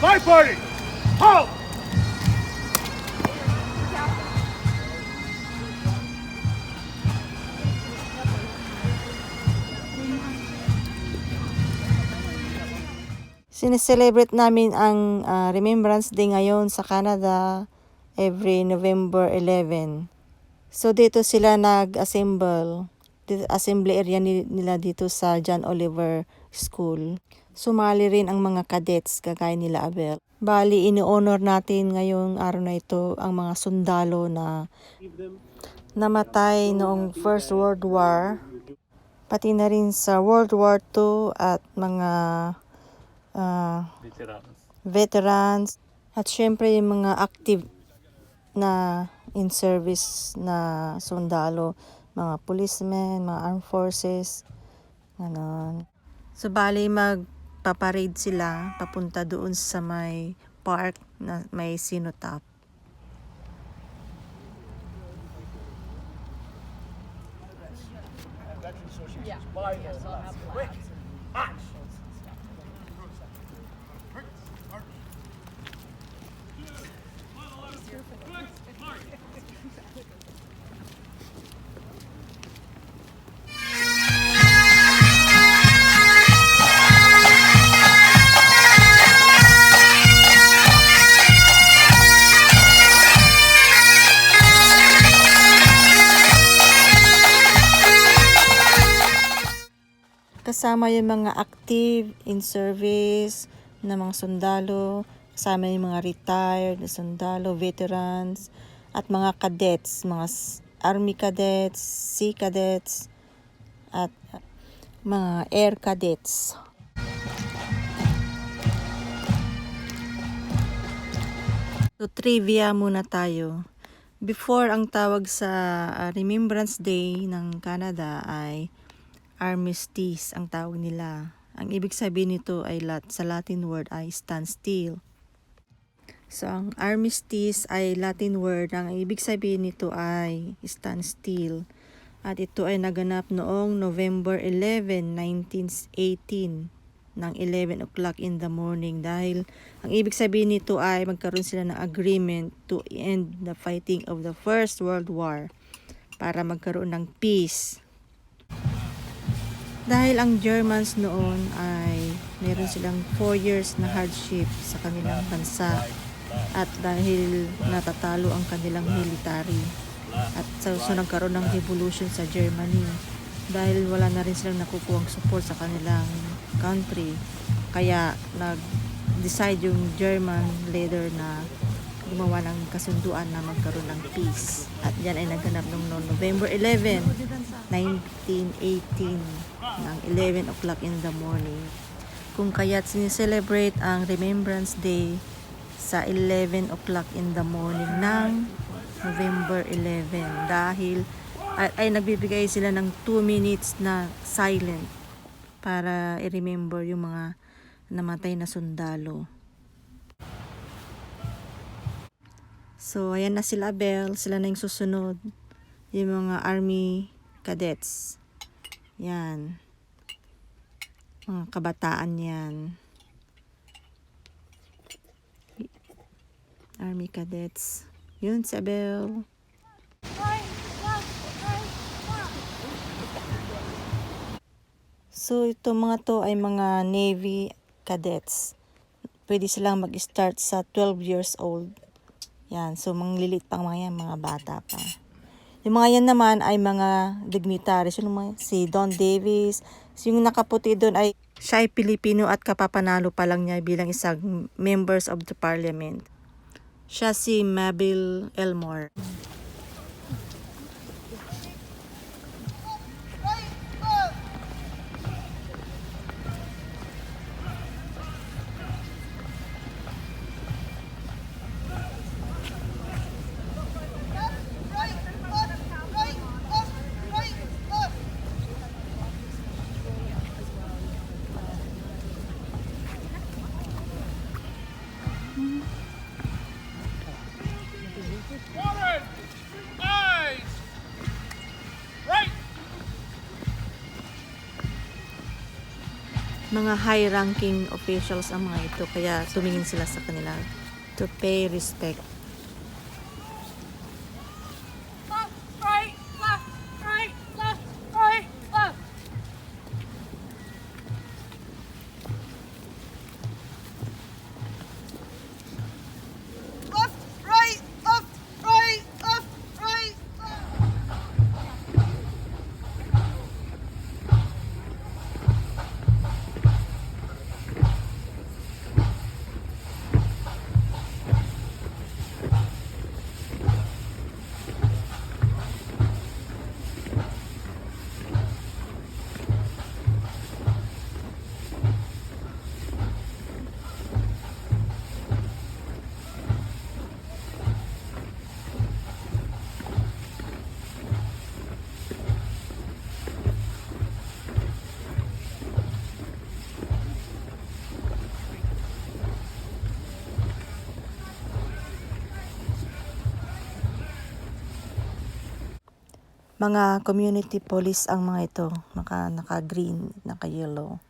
Flag party! Halt! Sineselebrate namin ang ah, Remembrance Day ngayon sa Canada every November 11. So dito sila nag-assemble. Assembly area ni- nila dito sa John Oliver School. Sumali rin ang mga cadets kagaya nila Abel. Bali, ini-honor natin ngayong araw na ito ang mga sundalo na namatay noong First World War. Pati na rin sa World War II at mga ah, veterans at syempre yung mga active na in service na sundalo, mga policemen, mga armed forces, ganon. So bali magpaparade sila papunta doon sa may park na may sinotap. Kasama yung mga active in service na mga sundalo, kasama yung mga retired sundalo, veterans, at mga cadets, mga army cadets, sea cadets, at mga air cadets. So trivia muna tayo. Before ang tawag sa uh, Remembrance Day ng Canada ay armistice ang tawag nila. Ang ibig sabihin nito ay lat sa Latin word ay stand still. So ang armistice ay Latin word. Ang ibig sabihin nito ay stand still. At ito ay naganap noong November 11, 1918 ng 11 o'clock in the morning dahil ang ibig sabihin nito ay magkaroon sila ng agreement to end the fighting of the First World War para magkaroon ng peace dahil ang Germans noon ay meron silang 4 years na hardship sa kanilang bansa at dahil natatalo ang kanilang military at so, so nagkaroon ng revolution sa Germany. Dahil wala na rin silang nakukuhang support sa kanilang country. Kaya nag-decide yung German leader na gumawa ng kasunduan na magkaroon ng peace. At yan ay naganap noong November 11 1918 ng 11 o'clock in the morning. Kung kaya't sinicelebrate ang Remembrance Day sa 11 o'clock in the morning ng November 11 dahil ay, ay nagbibigay sila ng 2 minutes na silent para i-remember yung mga namatay na sundalo. So, ayan na sila Bell. Sila na yung susunod. Yung mga army cadets. Yan. Mga kabataan yan. Army cadets. Yun, si Abel. So, ito mga to ay mga Navy cadets. Pwede silang mag-start sa 12 years old. Yan, so manglilit pang mga yan, mga bata pa. Yung mga yan naman ay mga dignitaries. Yung mga, si Don Davis, yung nakaputi doon ay siya ay Pilipino at kapapanalo pa lang niya bilang isang members of the parliament. Siya si Mabel Elmore. Mga high-ranking officials ang mga ito, kaya tumingin sila sa kanila to pay respect. Mga community police ang mga ito, naka, naka-green, naka-yellow.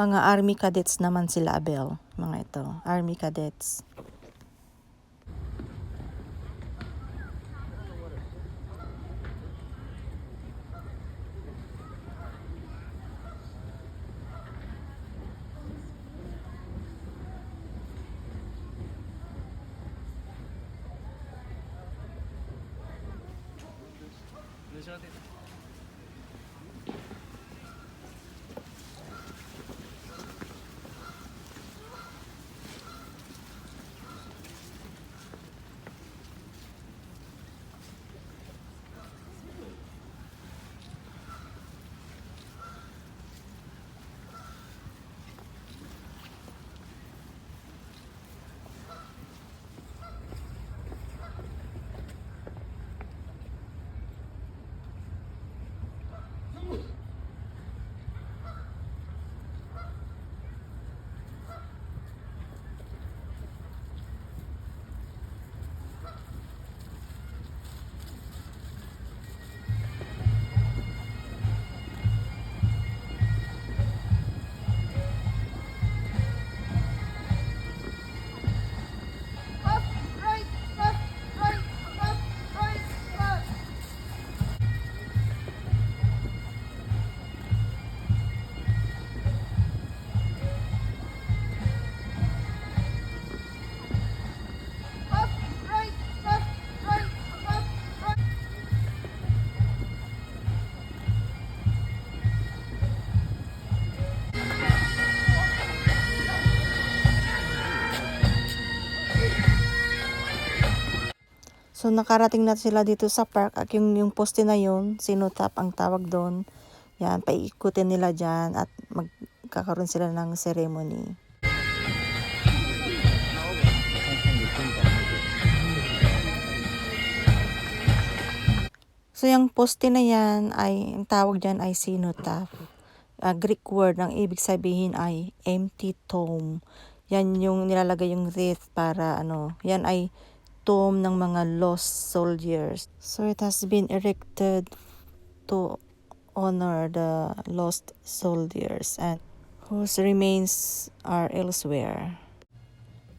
Mga army cadets naman sila, Abel. Mga ito, army cadets. Gujarati So nakarating na sila dito sa park at yung, yung poste na yun, sinutap ang tawag doon. Yan, paikutin nila dyan at magkakaroon sila ng ceremony. So yung poste na yan ay, ang tawag dyan ay sinutap. Ah, Greek word, ang ibig sabihin ay empty tomb. Yan yung nilalagay yung wreath para ano, yan ay tomb ng mga lost soldiers. So it has been erected to honor the lost soldiers and whose remains are elsewhere.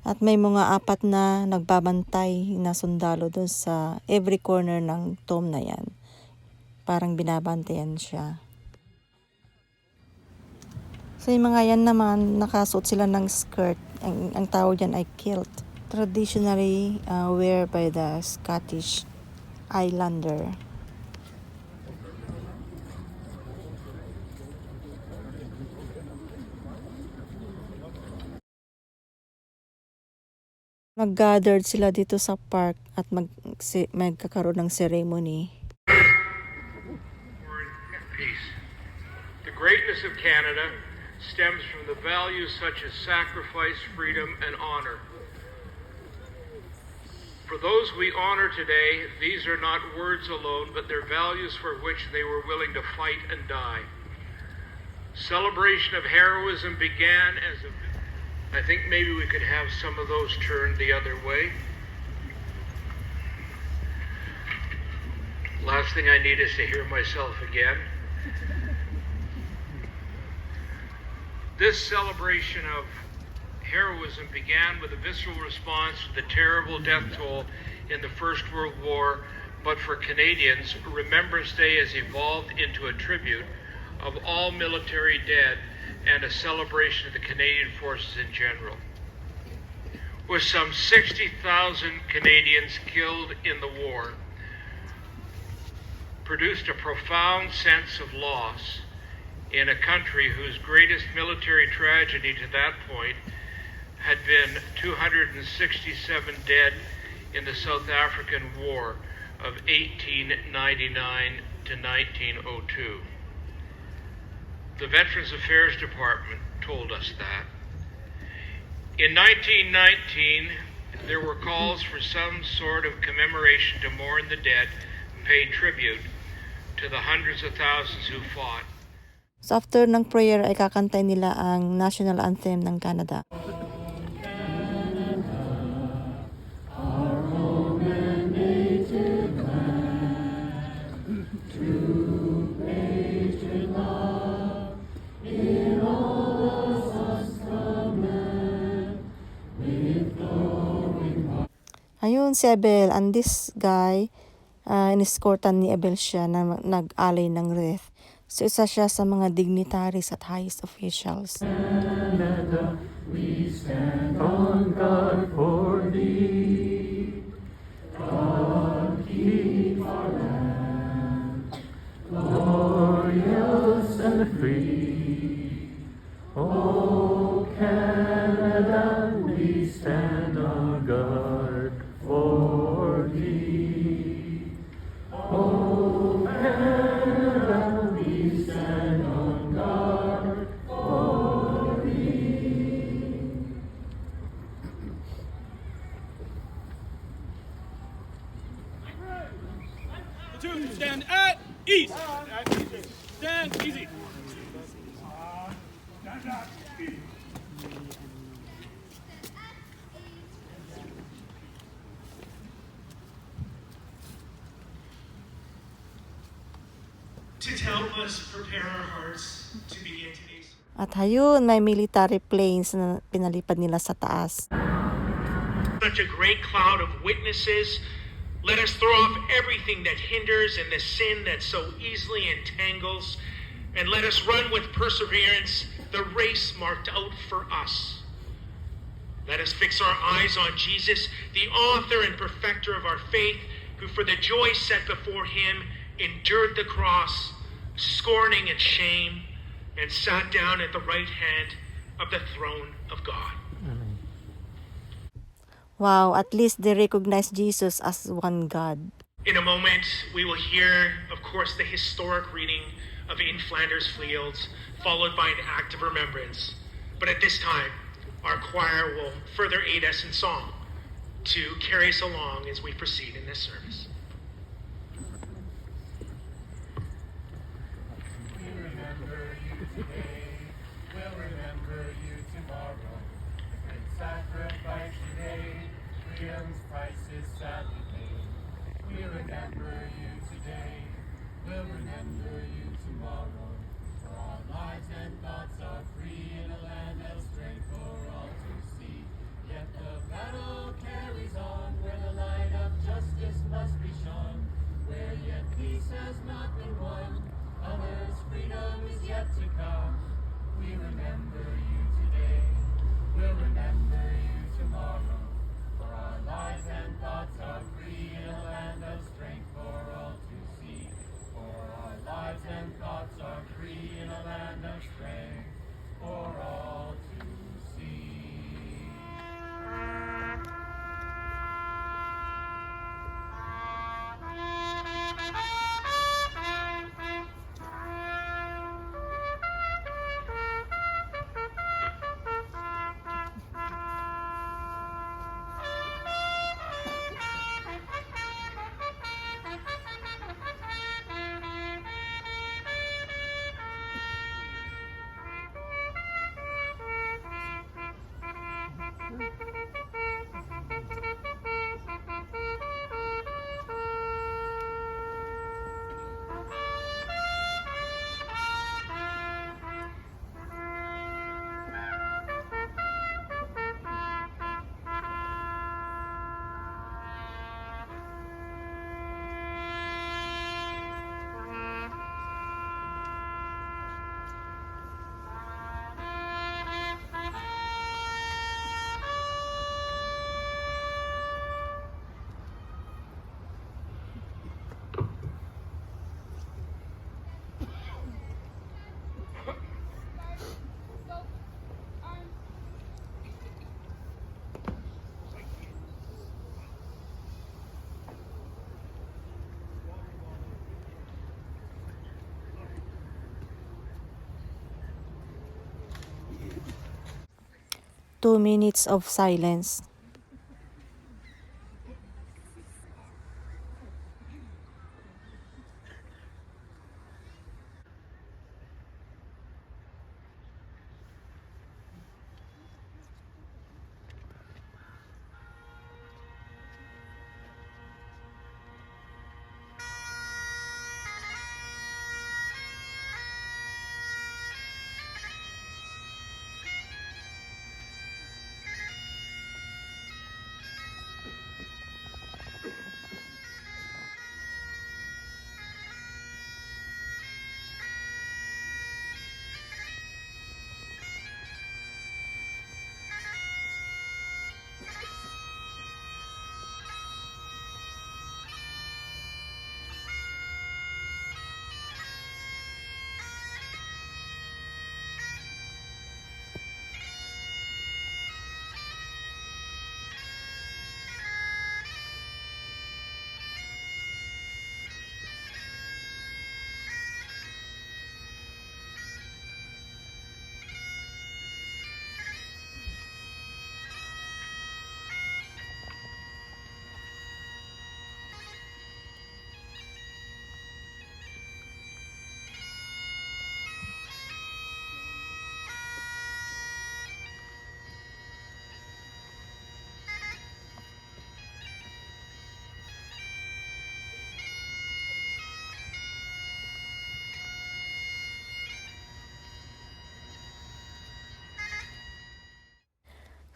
At may mga apat na nagbabantay na sundalo dun sa every corner ng tomb na yan. Parang binabantayan siya. So yung mga yan naman, nakasuot sila ng skirt. Ang, ang tawag dyan ay kilt. Traditionally uh, wear by the Scottish Islander. Nag-gathered sila dito sa park at mag, magkakaroon ng ceremony. The greatness of Canada stems from the values such as sacrifice, freedom, and honor. For those we honor today, these are not words alone, but they're values for which they were willing to fight and die. Celebration of heroism began as a. I think maybe we could have some of those turned the other way. Last thing I need is to hear myself again. This celebration of heroism began with a visceral response to the terrible death toll in the First World War, but for Canadians, Remembrance Day has evolved into a tribute of all military dead and a celebration of the Canadian forces in general. With some 60,000 Canadians killed in the war, produced a profound sense of loss in a country whose greatest military tragedy to that point had been 267 dead in the South African War of 1899 to 1902. The Veterans Affairs Department told us that. In 1919, there were calls for some sort of commemoration to mourn the dead, and pay tribute to the hundreds of thousands who fought. So after ng prayer ay kakantay nila ang national anthem ng Canada. Ayun si Abel and this guy uh, inescortan ni Abel siya na nag-alay ng wreath. So isa siya sa mga dignitaries at highest officials. Canada, we stand on guard for thee. God keep our land glorious and free. Oh, Canada, we stand At hayun, may military planes na pinalipad nila sa taas. Such a great cloud of witnesses. Let us throw off everything that hinders and the sin that so easily entangles, and let us run with perseverance the race marked out for us. Let us fix our eyes on Jesus, the author and perfecter of our faith, who for the joy set before him endured the cross, scorning its shame, and sat down at the right hand of the throne of God. Wow, at least they recognize Jesus as one God. In a moment, we will hear, of course, the historic reading of In Flanders Fields, followed by an act of remembrance. But at this time, our choir will further aid us in song to carry us along as we proceed in this service. 2 minutes of silence.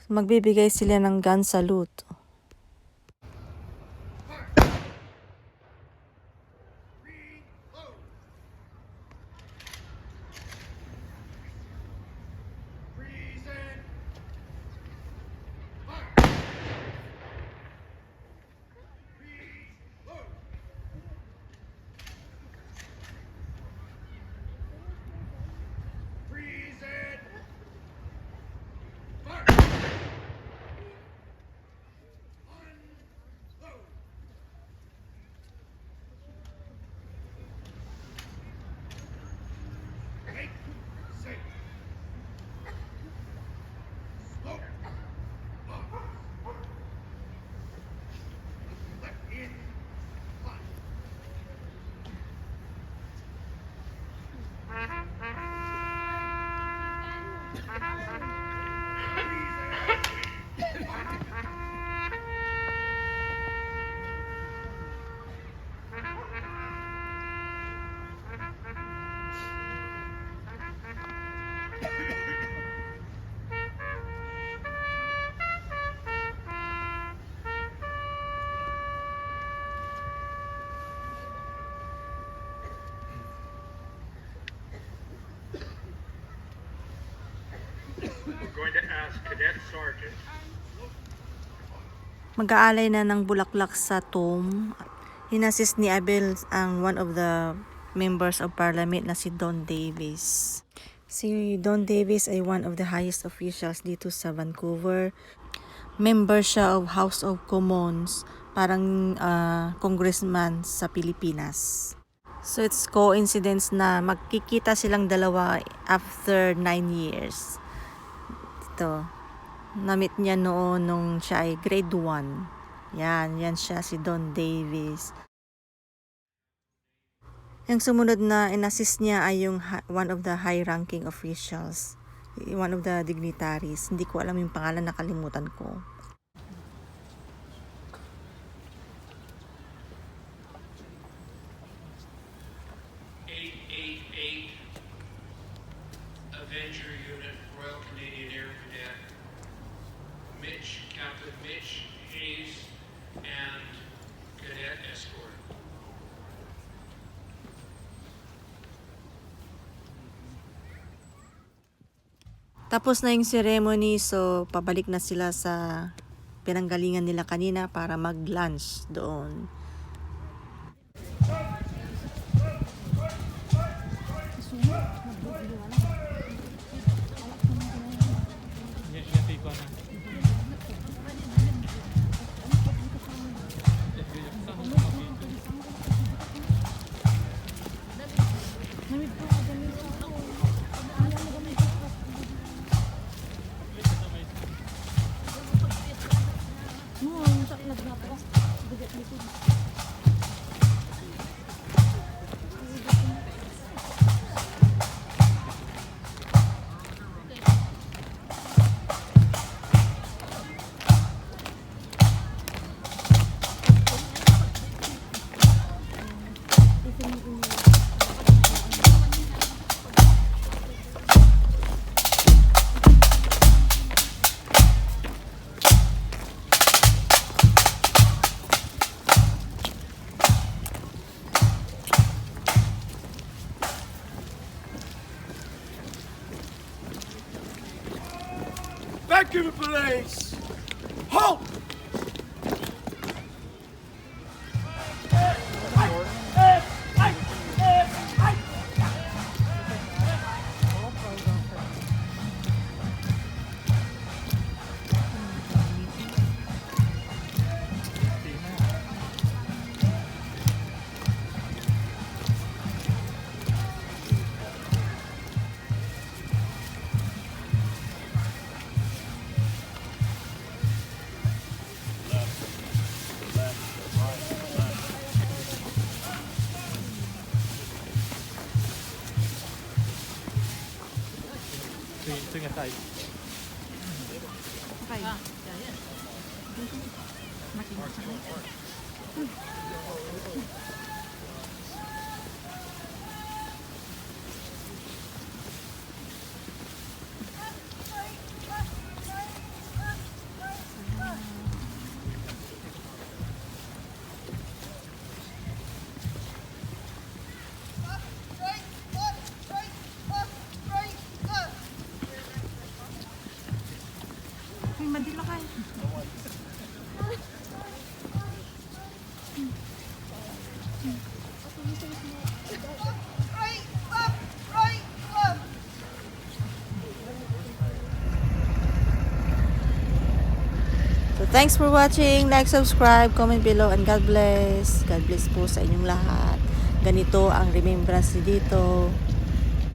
Magbibigay sila ng gun salute. Mag-aalay na ng bulaklak sa tomb. Hinassist ni Abel ang one of the members of parliament na si Don Davis. Si Don Davis ay one of the highest officials dito sa Vancouver. Member siya of House of Commons, parang ah, congressman sa Pilipinas. So it's coincidence na magkikita silang dalawa after 9 years. Ito, na-meet niya noon nung siya ay grade 1. Yan, yan siya si Don Davis. Yung sumunod na inassist niya ay yung one of the high-ranking officials. One of the dignitaries. Hindi ko alam yung pangalan, nakalimutan ko. Tapos na yung ceremony, so pabalik na sila sa pinanggalingan nila kanina para mag-lunch doon. Gracias. Thanks for watching. Like, subscribe, comment below, and God bless. God bless po sa inyong lahat. Ganito ang remembrance dito.